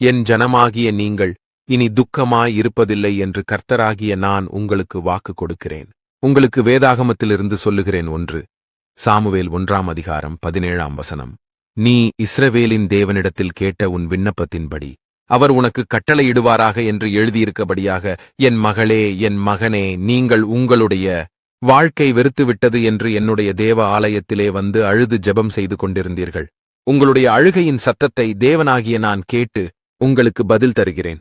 என் ஜனமாகிய நீங்கள் இனி துக்கமாய் இருப்பதில்லை என்று கர்த்தராகிய நான் உங்களுக்கு வாக்கு கொடுக்கிறேன். உங்களுக்கு வேதாகமத்திலிருந்து சொல்லுகிறேன் ஒன்று. சாமுவேல் ஒன்றாம் அதிகாரம் பதினேழாம் வசனம். நீ இஸ்ரவேலின் தேவனிடத்தில் கேட்ட உன் விண்ணப்பத்தின்படி அவர் உனக்கு கட்டளையிடுவாராக என்று எழுதியிருக்கபடியாக என் மகளே என் மகனே நீங்கள் உங்களுடைய வாழ்க்கை வெறுத்துவிட்டது என்று என்னுடைய தேவ ஆலயத்திலே வந்து அழுது ஜெபம் செய்து கொண்டிருந்தீர்கள். உங்களுடைய அழுகையின் சத்தத்தை தேவனாகிய நான் கேட்டு உங்களுக்கு பதில் தருகிறேன்.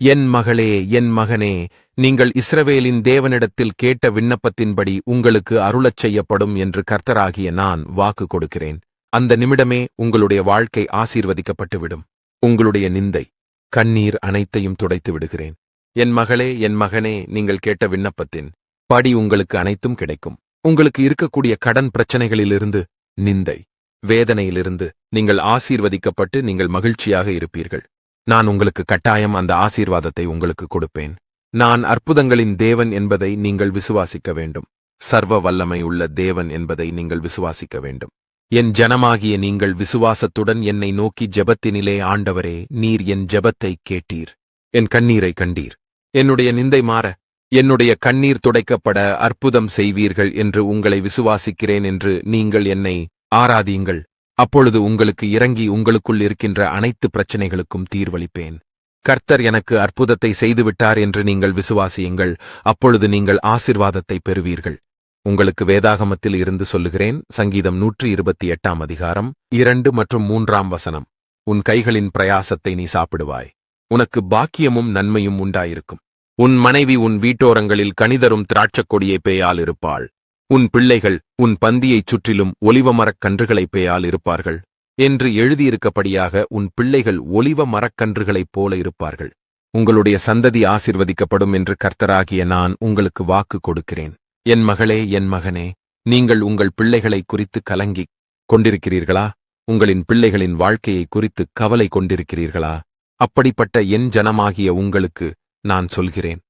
என் மகளே என் மகனே நீங்கள் இஸ்ரவேலின் தேவனிடத்தில் கேட்ட விண்ணப்பத்தின்படி உங்களுக்கு அருளச் செய்யப்படும் என்று கர்த்தராகிய நான் வாக்கு கொடுக்கிறேன். அந்த நிமிடமே உங்களுடைய வாழ்க்கை ஆசீர்வதிக்கப்பட்டுவிடும். உங்களுடைய நிந்தை கண்ணீர் அனைத்தையும் துடைத்து விடுகிறேன். என் மகளே என் மகனே நீங்கள் கேட்ட விண்ணப்பத்தின் படி உங்களுக்கு அனைத்தும் கிடைக்கும். உங்களுக்கு இருக்கக்கூடிய கடன் பிரச்சனைகளிலிருந்து நிந்தை வேதனையிலிருந்து நீங்கள் ஆசீர்வதிக்கப்பட்டு நீங்கள் மகிழ்ச்சியாக இருப்பீர்கள். நான் உங்களுக்கு கட்டாயம் அந்த ஆசீர்வாதத்தை உங்களுக்கு கொடுப்பேன். நான் அற்புதங்களின் தேவன் என்பதை நீங்கள் விசுவாசிக்க வேண்டும். சர்வ வல்லமை உள்ள தேவன் என்பதை நீங்கள் விசுவாசிக்க வேண்டும். என் ஜனமாகிய நீங்கள் விசுவாசத்துடன் என்னை நோக்கி ஜெபத்தினிலே ஆண்டவரே நீர் என் ஜெபத்தை கேட்டீர். என் கண்ணீரை கண்டீர். என்னுடைய நிந்தை மாற என்னுடைய கண்ணீர் துடைக்கப்பட அற்புதம் செய்வீர்கள் என்று உங்களை விசுவாசிக்கிறேன் என்று நீங்கள் என்னை ஆராதியுங்கள். அப்பொழுது உங்களுக்கு இறங்கி உங்களுக்குள் இருக்கின்ற அனைத்து பிரச்சனைகளுக்கும் தீர்வளிப்பேன். கர்த்தர் எனக்கு அற்புதத்தை செய்துவிட்டார் என்று நீங்கள் விசுவாசியுங்கள் அப்பொழுது நீங்கள் ஆசிர்வாதத்தை பெறுவீர்கள். உங்களுக்கு வேதாகமத்தில் இருந்து சொல்லுகிறேன் சங்கீதம் நூற்றி இருபத்தி எட்டாம் அதிகாரம் இரண்டு மற்றும் மூன்றாம் வசனம். உன் கைகளின் பிரயாசத்தை நீ சாப்பிடுவாய். உனக்கு பாக்கியமும் நன்மையும் உண்டாயிருக்கும். உன் மனைவி உன் வீட்டோரங்களில் கணிதரும் திராட்சக் கொடியை பேயால் இருப்பாள். உன் பிள்ளைகள் உன் பந்தியைச் சுற்றிலும் ஒலிவ மரக் கன்றுகளைப் பெயால் இருப்பார்கள். என்று எழுதியிருக்கபடியாக உன் பிள்ளைகள் ஒலிவ மரக்கன்றுகளைப் போல இருப்பார்கள். உங்களுடைய சந்ததி ஆசிர்வதிக்கப்படும் என்று கர்த்தராகிய நான் உங்களுக்கு வாக்கு கொடுக்கிறேன். என் மகளே என் மகனே நீங்கள் உங்கள் பிள்ளைகளை குறித்து கலங்கிக் கொண்டிருக்கிறீர்களா? உங்களின் பிள்ளைகளின் வாழ்க்கையை குறித்து கவலை கொண்டிருக்கிறீர்களா? அப்படிப்பட்ட என் ஜனமாகிய உங்களுக்கு நான் சொல்கிறேன்.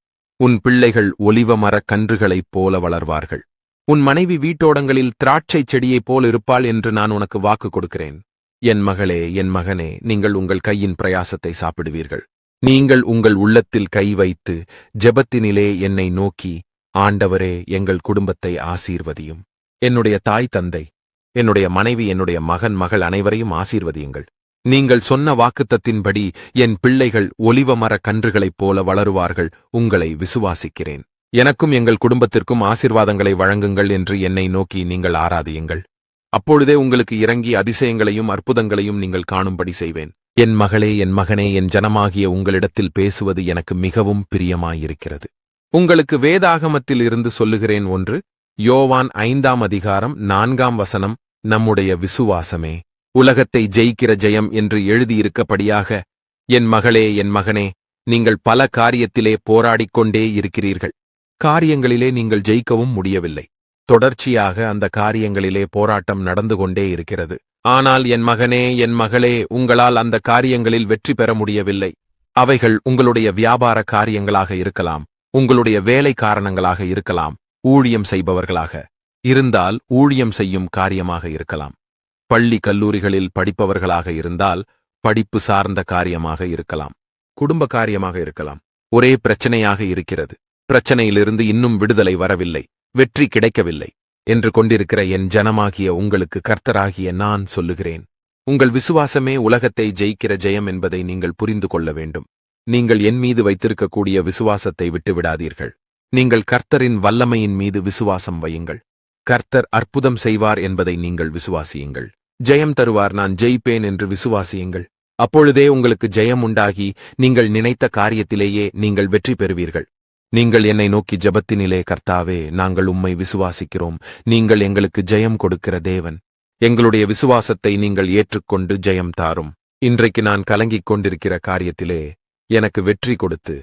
உன் பிள்ளைகள் ஒலிவ மரக் கன்றுகளைப் போல வளர்வார்கள். உன் மனைவி வீட்டோடங்களில் திராட்சைச் செடியைப் போல் இருப்பாள் என்று நான் உனக்கு வாக்கு கொடுக்கிறேன். என் மகளே என் மகனே நீங்கள் உங்கள் கையின் பிரயாசத்தை சாப்பிடுவீர்கள். நீங்கள் உங்கள் உள்ளத்தில் கை வைத்து ஜெபத்தினிலே என்னை நோக்கி ஆண்டவரே எங்கள் குடும்பத்தை ஆசீர்வதியும். என்னுடைய தாய் தந்தை என்னுடைய மனைவி என்னுடைய மகன் மகள் அனைவரையும் ஆசீர்வதியுங்கள். நீங்கள் சொன்ன வாக்குத்தத்தின்படி என் பிள்ளைகள் ஒலிவ மர கன்றுகளைப் போல வளருவார்கள் உங்களை விசுவாசிக்கிறேன். எனக்கும் எங்கள் குடும்பத்திற்கும் ஆசிர்வாதங்களை வழங்குங்கள் என்று என்னை நோக்கி நீங்கள் ஆராதியுங்கள். அப்பொழுதே உங்களுக்கு இறங்கி அதிசயங்களையும் அற்புதங்களையும் நீங்கள் காணும்படி செய்வேன். என் மகளே என் மகனே என் ஜனமாகிய உங்களிடத்தில் பேசுவது எனக்கு மிகவும் பிரியமாயிருக்கிறது. உங்களுக்கு வேதாகமத்தில் இருந்து சொல்லுகிறேன் ஒன்று யோவான் ஐந்தாம் அதிகாரம் நான்காம் வசனம் நம்முடைய விசுவாசமே உலகத்தை ஜெயிக்கிற ஜெயம் என்று எழுதியிருக்கபடியாக என் மகளே என் மகனே நீங்கள் பல காரியத்திலே போராடிக் கொண்டே இருக்கிறீர்கள். காரியங்களிலே நீங்கள் ஜெயிக்கவும் முடியவில்லை. தொடர்ச்சியாக அந்த காரியங்களிலே போராட்டம் நடந்து கொண்டே இருக்கிறது. ஆனால் என் மகனே என் மகளே உங்களால் அந்த காரியங்களில் வெற்றி பெற முடியவில்லை. அவைகள் உங்களுடைய வியாபார காரியங்களாக இருக்கலாம். உங்களுடைய வேலை காரணங்களாக இருக்கலாம். ஊழியம் செய்பவர்களாக இருந்தால் ஊழியம் செய்யும் காரியமாக இருக்கலாம். பள்ளி கல்லூரிகளில் படிப்பவர்களாக இருந்தால் படிப்பு சார்ந்த காரியமாக இருக்கலாம். குடும்ப காரியமாக இருக்கலாம். ஒரே பிரச்சனையாக இருக்கிறது. பிரச்சனையிலிருந்து இன்னும் விடுதலை வரவில்லை வெற்றி கிடைக்கவில்லை என்று கொண்டிருக்கிற என் ஜனமாகிய உங்களுக்கு கர்த்தராகிய நான் சொல்லுகிறேன். உங்கள் விசுவாசமே உலகத்தை ஜெயிக்கிற ஜெயம் என்பதை நீங்கள் புரிந்து கொள்ள வேண்டும். நீங்கள் என் மீது வைத்திருக்கக்கூடிய விசுவாசத்தை விட்டுவிடாதீர்கள். நீங்கள் கர்த்தரின் வல்லமையின் மீது விசுவாசம் வையுங்கள். கர்த்தர் அற்புதம் செய்வார் என்பதை நீங்கள் விசுவாசியுங்கள். ஜெயம் தருவார் நான் ஜெயிப்பேன் என்று விசுவாசியுங்கள். அப்பொழுதே உங்களுக்கு ஜெயம் உண்டாகி நீங்கள் நினைத்த காரியத்திலேயே நீங்கள் வெற்றி பெறுவீர்கள். நீங்கள் என்னை நோக்கி ஜெபத்தினிலே கர்த்தாவே நாங்கள் உம்மை விசுவாசிக்கிறோம். நீங்கள் எங்களுக்கு ஜெயம் கொடுக்கிற தேவன். எங்களுடைய விசுவாசத்தை நீங்கள் ஏற்றுக்கொண்டு ஜெயம் தாரும். இன்றைக்கு நான் கலங்கிக் கொண்டிருக்கிற காரியத்திலே எனக்கு வெற்றி கொடுத்து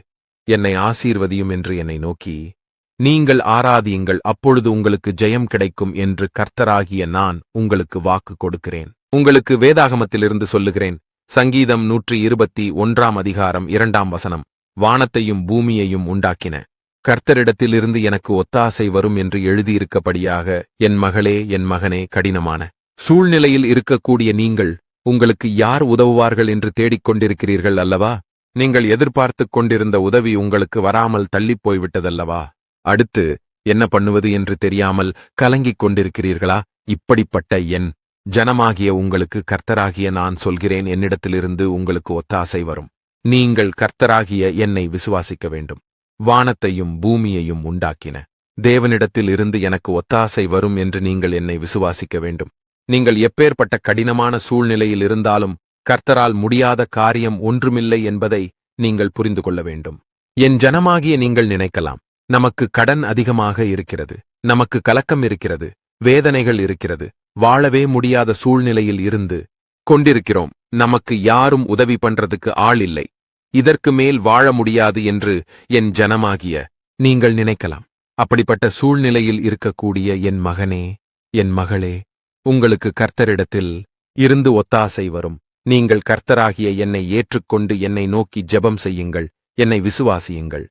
என்னை ஆசீர்வதியும் என்று என்னை நோக்கி நீங்கள் ஆராதியுங்கள். அப்பொழுது உங்களுக்கு ஜெயம் கிடைக்கும் என்று கர்த்தராகிய நான் உங்களுக்கு வாக்கு கொடுக்கிறேன். உங்களுக்கு வேதாகமத்திலிருந்து சொல்லுகிறேன். சங்கீதம் நூற்றி இருபத்தி ஒன்றாம் அதிகாரம் இரண்டாம் வசனம். வானத்தையும் பூமியையும் உண்டாக்கின. கர்த்தரிடத்திலிருந்து எனக்கு ஒத்தாசை வரும் என்று எழுதியிருக்கபடியாக என் மகளே என் மகனே கடினமான சூழ்நிலையில் இருக்கக்கூடிய நீங்கள் உங்களுக்கு யார் உதவுவார்கள் என்று தேடிக் கொண்டிருக்கிறீர்கள் அல்லவா? நீங்கள் எதிர்பார்த்துக் கொண்டிருந்த உதவி உங்களுக்கு வராமல் தள்ளிப் போய்விட்டதல்லவா அடுத்து என்ன பண்ணுவது என்று தெரியாமல் கலங்கிக் கொண்டிருக்கிறீர்களா? இப்படிப்பட்ட என் ஜனமாகிய உங்களுக்கு கர்த்தராகிய நான் சொல்கிறேன் என்னிடத்திலிருந்து உங்களுக்கு ஒத்தாசை வரும். நீங்கள் கர்த்தராகிய என்னை விசுவாசிக்க வேண்டும். வானத்தையும் பூமியையும் உண்டாக்கின. தேவனிடத்தில் இருந்து எனக்கு ஒத்தாசை வரும் என்று நீங்கள் என்னை விசுவாசிக்க வேண்டும். நீங்கள் எப்பேற்பட்ட கடினமான சூழ்நிலையில் இருந்தாலும் கர்த்தரால் முடியாத காரியம் ஒன்றுமில்லை என்பதை நீங்கள் புரிந்து கொள்ள வேண்டும். என் ஜனமாகிய நீங்கள் நினைக்கலாம் நமக்கு கடன் அதிகமாக இருக்கிறது நமக்கு கலக்கம் இருக்கிறது வேதனைகள் இருக்கிறது வாழவே முடியாத சூழ்நிலையில் இருந்து கொண்டிருக்கிறோம் நமக்கு யாரும் உதவி பண்றதுக்கு ஆள் இல்லை. இதற்கு மேல் வாழ முடியாது என்று என் ஜனமாகிய நீங்கள் நினைக்கலாம். அப்படிப்பட்ட சூழ்நிலையில் இருக்கக்கூடிய என் மகனே என் மகளே உங்களுக்கு கர்த்தரிடத்தில் இருந்து ஒத்தாசை வரும். நீங்கள் கர்த்தராகிய என்னை ஏற்றுக்கொண்டு என்னை நோக்கி ஜெபம் செய்யுங்கள் என்னை விசுவாசியுங்கள்.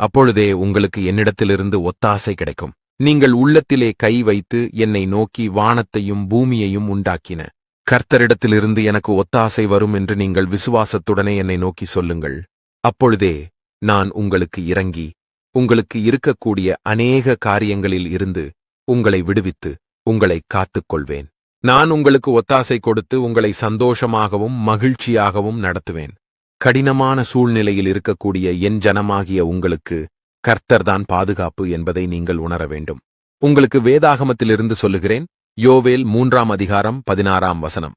அப்பொழுதே உங்களுக்கு என்னிடத்திலிருந்து ஒத்தாசை கிடைக்கும். நீங்கள் உள்ளத்திலே கை வைத்து என்னை நோக்கி வானத்தையும் பூமியையும் உண்டாக்கின. கர்த்தரிடத்திலிருந்து எனக்கு ஒத்தாசை வரும் என்று நீங்கள் விசுவாசத்துடனே என்னை நோக்கி சொல்லுங்கள். அப்பொழுதே நான் உங்களுக்கு இறங்கி உங்களுக்கு இருக்கக்கூடிய அநேக காரியங்களில் இருந்து உங்களை விடுவித்து உங்களை காத்துக் கொள்வேன் நான் உங்களுக்கு ஒத்தாசை கொடுத்து உங்களை சந்தோஷமாகவும் மகிழ்ச்சியாகவும் நடத்துவேன். கடினமான சூழ்நிலையில் இருக்கக்கூடிய என் ஜனமாகிய உங்களுக்கு கர்த்தர்தான் பாதுகாப்பு என்பதை நீங்கள் உணர வேண்டும் உங்களுக்கு வேதாகமத்திலிருந்து சொல்லுகிறேன் யோவேல் மூன்றாம் அதிகாரம் பதினாறாம் வசனம்.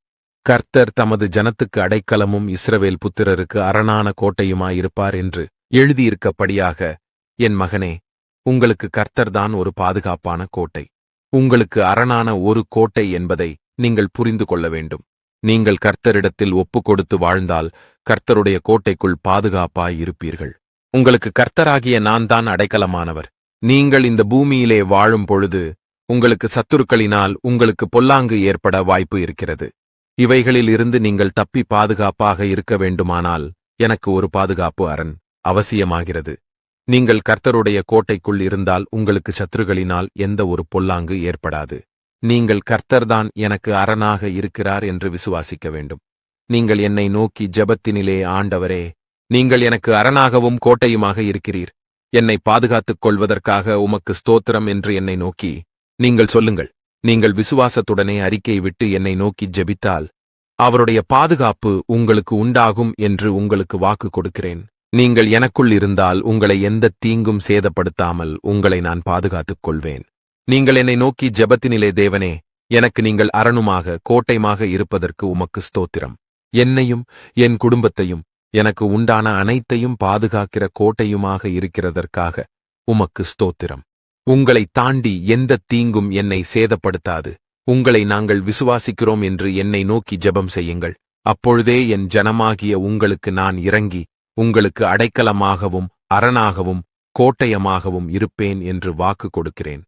கர்த்தர் தமது ஜனத்துக்கு அடைக்கலமும் இஸ்ரவேல் புத்திரருக்கு அரணான கோட்டையுமாயிருப்பார் என்று எழுதியிருக்கப்படியாக என் மகனே உங்களுக்கு கர்த்தர்தான் ஒரு பாதுகாப்பான கோட்டை. உங்களுக்கு அரணான ஒரு கோட்டை என்பதை நீங்கள் புரிந்து கொள்ள வேண்டும். நீங்கள் கர்த்தரிடத்தில் ஒப்பு கொடுத்து வாழ்ந்தால் கர்த்தருடைய கோட்டைக்குள் பாதுகாப்பாய் இருப்பீர்கள் உங்களுக்கு கர்த்தராகிய நான் தான் அடைக்கலமானவர். நீங்கள் இந்த பூமியிலே வாழும் பொழுது உங்களுக்கு சத்துருக்களினால் உங்களுக்கு பொல்லாங்கு ஏற்பட வாய்ப்பு இருக்கிறது. இவைகளில் இருந்து நீங்கள் தப்பி பாதுகாப்பாக இருக்க வேண்டுமானால் எனக்கு ஒரு பாதுகாப்பு அரண் அவசியமாகிறது. நீங்கள் கர்த்தருடைய கோட்டைக்குள் இருந்தால் உங்களுக்கு சத்துருகளினால் எந்த ஒரு பொல்லாங்கு ஏற்படாது. நீங்கள் கர்த்தர்தான் எனக்கு அரணாக இருக்கிறார் என்று விசுவாசிக்க வேண்டும். நீங்கள் என்னை நோக்கி ஜெபத்தினிலே ஆண்டவரே நீங்கள் எனக்கு அரணாகவும் கோட்டையுமாக இருக்கிறீர். என்னை பாதுகாத்துக் கொள்வதற்காக உமக்கு ஸ்தோத்திரம் என்று என்னை நோக்கி நீங்கள் சொல்லுங்கள். நீங்கள் விசுவாசத்துடனே அறிக்கை விட்டு என்னை நோக்கி ஜெபித்தால் அவருடைய பாதுகாப்பு உங்களுக்கு உண்டாகும் என்று உங்களுக்கு வாக்கு கொடுக்கிறேன். நீங்கள் எனக்குள் இருந்தால் உங்களை எந்த தீங்கும் சேதப்படுத்தாமல் உங்களை நான் பாதுகாத்துக் கொள்வேன். நீங்கள் என்னை நோக்கி ஜெபத்தினிலே தேவனே எனக்கு நீங்கள் அரணுமாக கோட்டைமாக இருப்பதற்கு உமக்கு ஸ்தோத்திரம். என்னையும் என் குடும்பத்தையும் எனக்கு உண்டான அனைத்தையும் பாதுகாக்கிற கோட்டையுமாக இருக்கிறதற்காக உமக்கு ஸ்தோத்திரம். உங்களை தாண்டி எந்த தீங்கும் என்னை சேதப்படுத்தாது. உங்களை நாங்கள் விசுவாசிக்கிறோம் என்று என்னை நோக்கி ஜெபம் செய்யுங்கள். அப்பொழுதே என் ஜனமாகிய உங்களுக்கு நான் இறங்கி உங்களுக்கு அடைக்கலமாகவும் அரணாகவும் கோட்டயமாகவும் இருப்பேன் என்று வாக்கு கொடுக்கிறேன்.